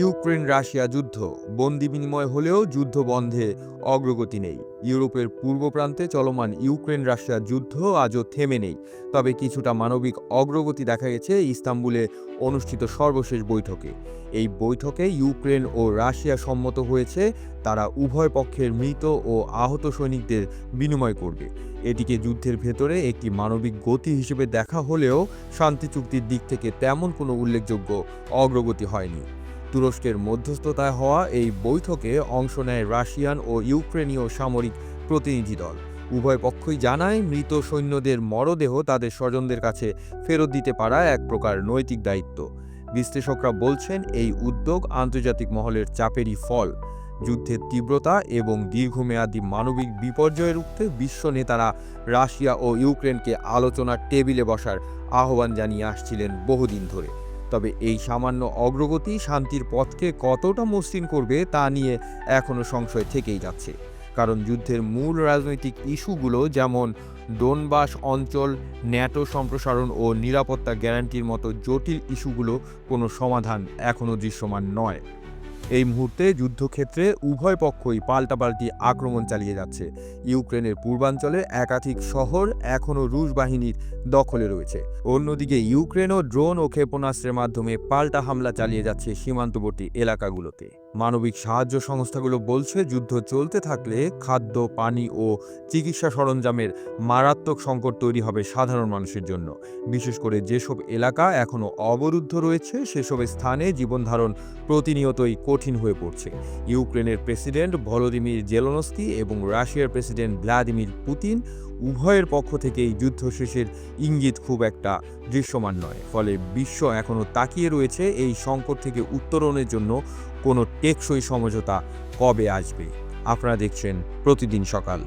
Ukraine Russia যুদ্ধ। বন্দি বিনিময় হলেও যুদ্ধ বন্ধে অগ্রগতি নেই। ইউরোপের পূর্ব প্রান্তে চলমান ইউক্রেন রাশিয়া যুদ্ধ আজও থেমে নেই। তবে কিছুটা মানবিক অগ্রগতি দেখা গেছে ইস্তাম্বুলে অনুষ্ঠিত সর্বশেষ বৈঠকে। এই বৈঠকে ইউক্রেন ও রাশিয়া সম্মত হয়েছে, তারা উভয় পক্ষের মৃত ও আহত সৈনিকদের বিনিময় করবে। এটিকে যুদ্ধের ভেতরে একটি মানবিক গতি হিসেবে দেখা হলেও শান্তি চুক্তির দিক থেকে তেমন কোনো উল্লেখযোগ্য অগ্রগতি হয়নি। তুরস্কের মধ্যস্থতায় হওয়া এই বৈঠকে অংশ নেয় রাশিয়ান ও ইউক্রেনীয় সামরিক প্রতিনিধি দল। উভয় পক্ষই জানায়, মৃত সৈন্যদের মরদেহ তাদের স্বজনদের কাছে ফেরত দিতে পারা এক প্রকার নৈতিক দায়িত্ব। বিশ্লেষকরা বলছেন, এই উদ্যোগ আন্তর্জাতিক মহলের চাপেরই ফল। যুদ্ধের তীব্রতা এবং দীর্ঘমেয়াদী মানবিক বিপর্যয়ের রুখতে বিশ্ব নেতারা রাশিয়া ও ইউক্রেনকে আলোচনার টেবিলে বসার আহ্বান জানিয়ে আসছিলেন বহুদিন ধরে। তবে এই সামান্য অগ্রগতি শান্তির পথকে কতটা মসৃণ করবে তা নিয়ে এখনও সংশয় থেকেই যাচ্ছে। কারণ যুদ্ধের মূল রাজনৈতিক ইস্যুগুলো যেমন ডোনবাস অঞ্চল, ন্যাটো সম্প্রসারণ ও নিরাপত্তা গ্যারান্টির মতো জটিল ইস্যুগুলো কোনো সমাধান এখনও দৃশ্যমান নয়। এই মুহূর্তে যুদ্ধক্ষেত্রে উভয় পক্ষই পাল্টাপাল্টি আক্রমণ চালিয়ে যাচ্ছে। ইউক্রেনের পূর্বাঞ্চলে একাধিক শহর এখনও রুশ বাহিনীর দখলে রয়েছে। অন্যদিকে ইউক্রেনও ড্রোন ও ক্ষেপণাস্ত্রের মাধ্যমে পাল্টা হামলা চালিয়ে যাচ্ছে সীমান্তবর্তী এলাকাগুলোতে। মানবিক সাহায্য সংস্থাগুলো বলছে, যুদ্ধ চলতে থাকলে খাদ্য, পানি ও চিকিৎসা সরঞ্জামের মারাত্মক সংকট তৈরি হবে সাধারণ মানুষের জন্য। বিশেষ করে যেসব এলাকা এখনও অবরুদ্ধ রয়েছে, সেসব স্থানে জীবনধারণ প্রতিনিয়তই কঠিন হয়ে পড়ছে। ইউক্রেনের প্রেসিডেন্ট ভলোদিমির জেলনস্কি এবং রাশিয়ার প্রেসিডেন্ট ভ্লাদিমির পুতিন উভয়ের পক্ষ থেকেই যুদ্ধ শেষের ইঙ্গিত খুব একটা দৃশ্যমান নয়। ফলে বিশ্ব এখনও তাকিয়ে রয়েছে এই সংকট থেকে উত্তরণের জন্য কোনো টেকসই সমঝোতা কবে আসবে। আপনারা দেখছেন প্রতিদিন সকাল।